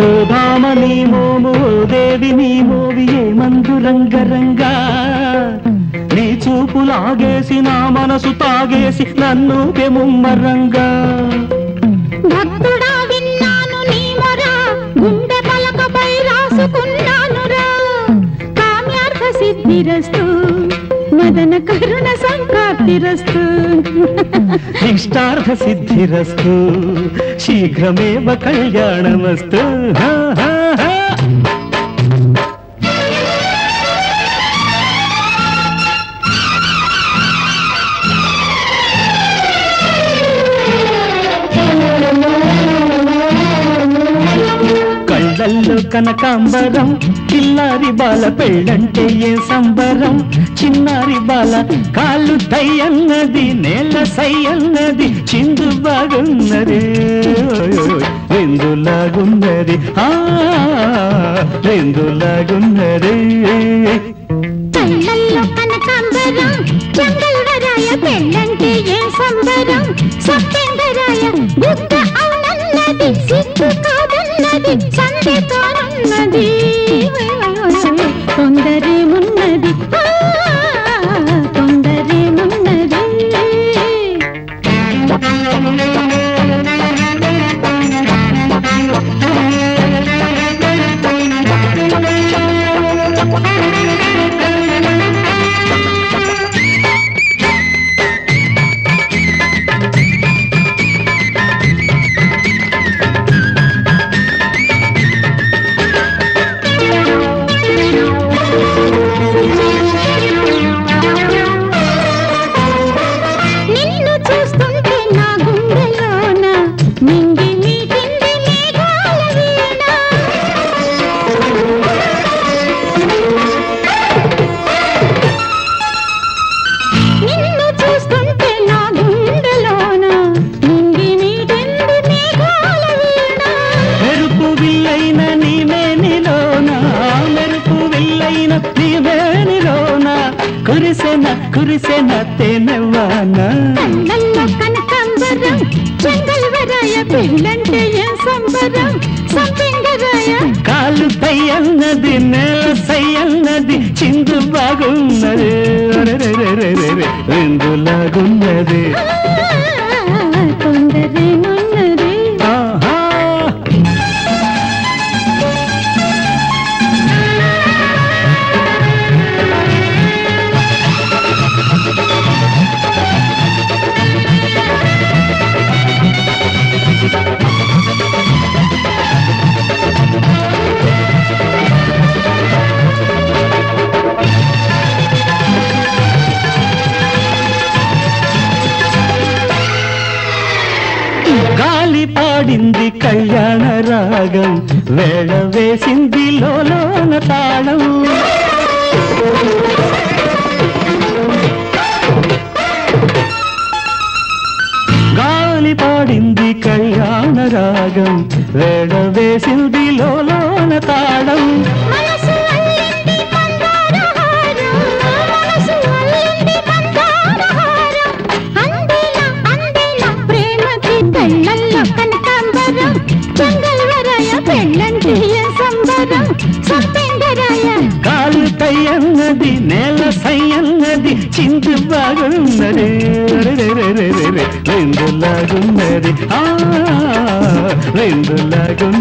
శోభామ నీ మోము దేవి నీ మోవి ఏ మందు రంగరంగా? నీ చూపు లాగేసి నా మనసు తాగేసి నన్ను ముమ్మరంగా. భక్తుడా విన్నాను నీ మొర గుండె పలకపై రాసుకున్నానురా కామ్యార్థ సిద్ధిరస్తు మదన కరుణ సంకాప్తిరస్తు ఇష్టార్థ సిద్ధిరస్తు శీఘ్రమేవ కళ్యాణమస్తు. హా, కళ్ళలో కనకాంబరం పిల్లారి బాల పెళ్ళంటే ఏ సంబరం? చిన్నారి బాల కాళ్ళు అన్నది నేల సయ్యన్నది చిందు బాగున్నది. రెందులాగున్నది రెందులాగున్నది కళ్ళల్లో కనకాంబరం పెళ్ళంటే కురిసెన కురిసెన తేనెవాన కళ్ళల్లో కనకాంబరం చెంగల్వరాయ పెళ్ళంటే ఏం సంబరం సంపెంగరాయ కాలు అన్నది నేల అన్నది చిందు బాగున్నది అరెరెరెరెరెరె, గాలి పాడింది కళ్యాణ రాగం వేళ వేసింది లోన తాళం. గాలి పాడింది కళ్యాణ రాగం వేళ వేసింది లోన అన్నది నేల సై అన్నది చిందు బాగున్నది. అరెరెరెరెరెరె, రెండులాగున్నది ఆ రెండులాగున్నది